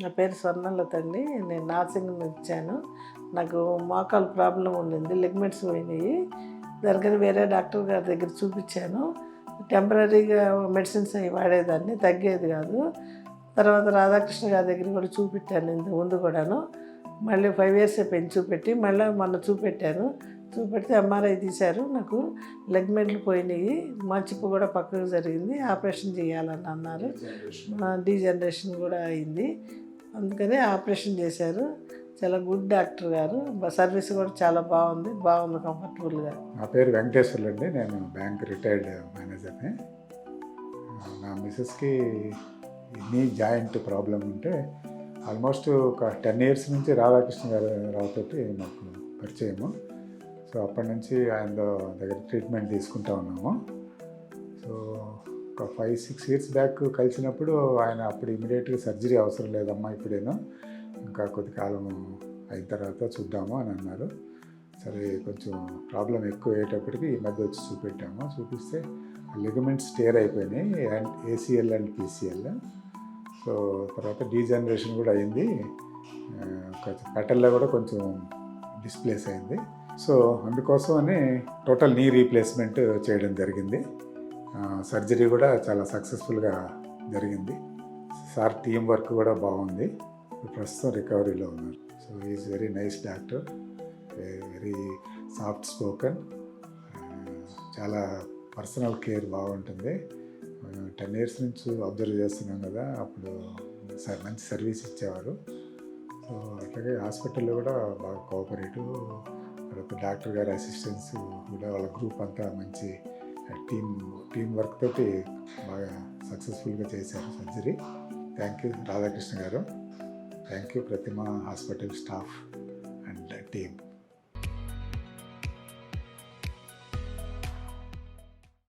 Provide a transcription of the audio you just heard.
నా పేరు స్వర్ణలత అండి. నేను నార్సింగ్ ఇచ్చాను నాకు మోకాలు ప్రాబ్లం ఉండింది లిగ్మెంట్స్ పోయినాయి. దగ్గర వేరే డాక్టర్ గారి దగ్గర చూపించాను. టెంపరీగా మెడిసిన్స్ అవి వాడేదాన్ని తగ్గేది కాదు. తర్వాత రాధాకృష్ణ గారి దగ్గర కూడా చూపెట్టాను ఇంత ముందు కూడాను. మళ్ళీ ఫైవ్ ఇయర్స్ పెంచి చూపెట్టి మళ్ళీ మొన్న చూపెట్టాను. చూపెడితే ఎంఆర్ఐ తీశారు. నాకు లెగ్మెంట్లు పోయినాయి. మచ్చిప్పు కూడా పక్కకు జరిగింది. ఆపరేషన్ చేయాలని అన్నారు. డీజనరేషన్ కూడా అయింది. అందుకని ఆపరేషన్ చేశారు. చాలా గుడ్ డాక్టర్ గారు. బ- సర్వీస్ కూడా చాలా బాగుంది. బాగుంది కంఫర్టబుల్గా. నా పేరు వెంకటేశ్వర్లు అండి. నేను బ్యాంక్ రిటైర్డ్ మేనేజర్ని. నా మిస్సెస్కి నీ జాయింట్ ప్రాబ్లం ఉంటే ఆల్మోస్ట్ ఒక టెన్ ఇయర్స్ నుంచి రాధాకృష్ణ గారు రావుతో మాకు పరిచయము. సో అప్పటి నుంచి ఆయన దగ్గర ట్రీట్మెంట్ తీసుకుంటా ఉన్నాము. సో ఒక ఫైవ్ సిక్స్ ఇయర్స్ బ్యాక్ కలిసినప్పుడు ఆయన అప్పుడు ఇమీడియట్గా సర్జరీ అవసరం లేదమ్మా ఇప్పుడేనో. ఇంకా కొద్ది కాలం అయిన తర్వాత చూద్దాము అని అన్నారు. సరే కొంచెం ప్రాబ్లం ఎక్కువ అయ్యేటప్పటికి ఈ మధ్య వచ్చి చూపెట్టాము. చూపిస్తే లిగమెంట్స్ స్టేర్ అయిపోయినాయి and ACL and PCL so తర్వాత డీజనరేషన్ కూడా అయింది. కొంచెం పెటల్లో కూడా కొంచెం డిస్ప్లేస్ అయింది. సో అందుకోసమని టోటల్ నీ రీప్లేస్మెంట్ చేయడం జరిగింది. సర్జరీ కూడా చాలా సక్సెస్ఫుల్గా జరిగింది. సార్ టీం వర్క్ కూడా బాగుంది. ప్రస్తుతం రికవరీలో ఉన్నారు. So is very nice doctor very soft spoken చాలా పర్సనల్ కేర్ బాగుంటుంది. టెన్ ఇయర్స్ నుంచి అబ్జర్వ్ చేస్తున్నాం కదా. అప్పుడు మంచి సర్వీస్ ఇచ్చేవారు. అట్లాగే హాస్పిటల్లో కూడా బాగా కోఆపరేటివ్ తర్వాత డాక్టర్ గారి అసిస్టెన్స్ కూడా వాళ్ళ గ్రూప్ అంతా మంచి టీం టీం వర్క్ తోటి బాగా సక్సెస్ఫుల్గా చేశారు surgery. Thank you Radhakrishna garu. Thank you Pratima hospital staff and team.